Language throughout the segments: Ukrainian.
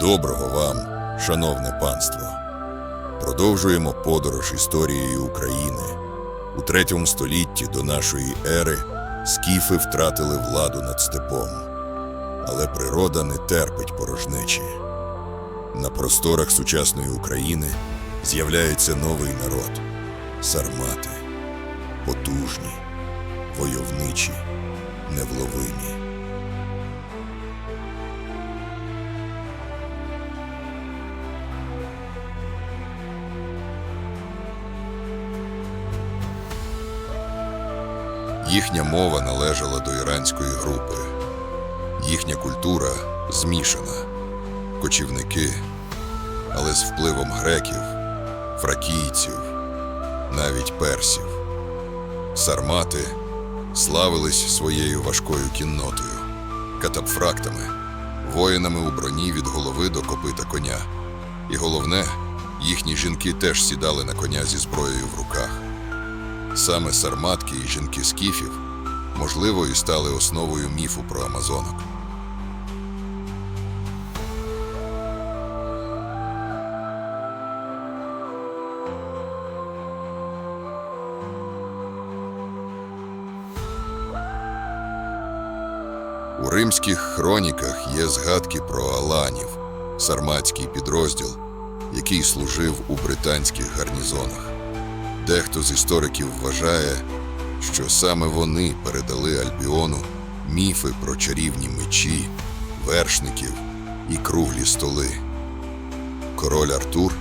Доброго вам, шановне панство. Продовжуємо подорож історією України. У третьому столітті до нашої ери скіфи втратили владу над степом, але природа не терпить порожнечі. На просторах сучасної України з'являється новий народ сармати, потужні, войовничі, невловимі. Їхня мова належала до іранської групи. Їхня культура змішана. Кочівники, але з впливом греків, фракійців, навіть персів. Сармати славились своєю важкою кіннотою, катапфрактами, воїнами у броні від голови до копита коня. І головне, їхні жінки теж сідали на коня зі зброєю в руках. Саме сарматки і жінки скіфів, можливо, і стали основою міфу про амазонок. У римських хроніках є згадки про аланів, сарматський підрозділ, який служив у британських гарнізонах. Дехто з істориків вважає, що саме вони передали Альбіону міфи про чарівні мечі, вершників і круглі столи. Король Артур,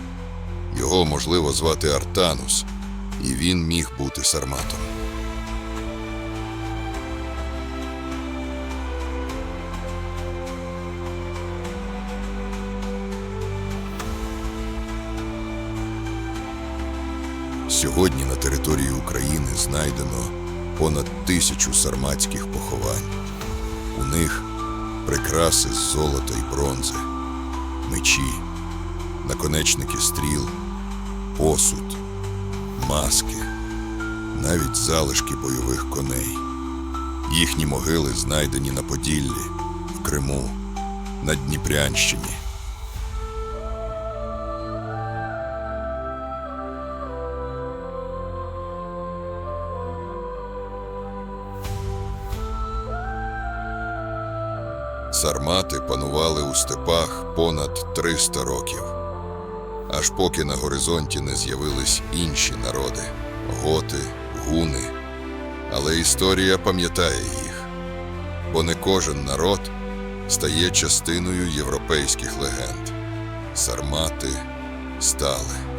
його можливо звати Артанус, і він міг бути сарматом. Сьогодні на території України знайдено понад тисячу сарматських поховань. У них прикраси з золота і бронзи, мечі, наконечники стріл, посуд, маски, навіть залишки бойових коней. Їхні могили знайдені на Поділлі, в Криму, на Дніпрянщині. Сармати панували у степах понад 300 років, аж поки на горизонті не з'явились інші народи готи, гуни. Але історія пам'ятає їх, бо не кожен народ стає частиною європейських легенд. Сармати стали.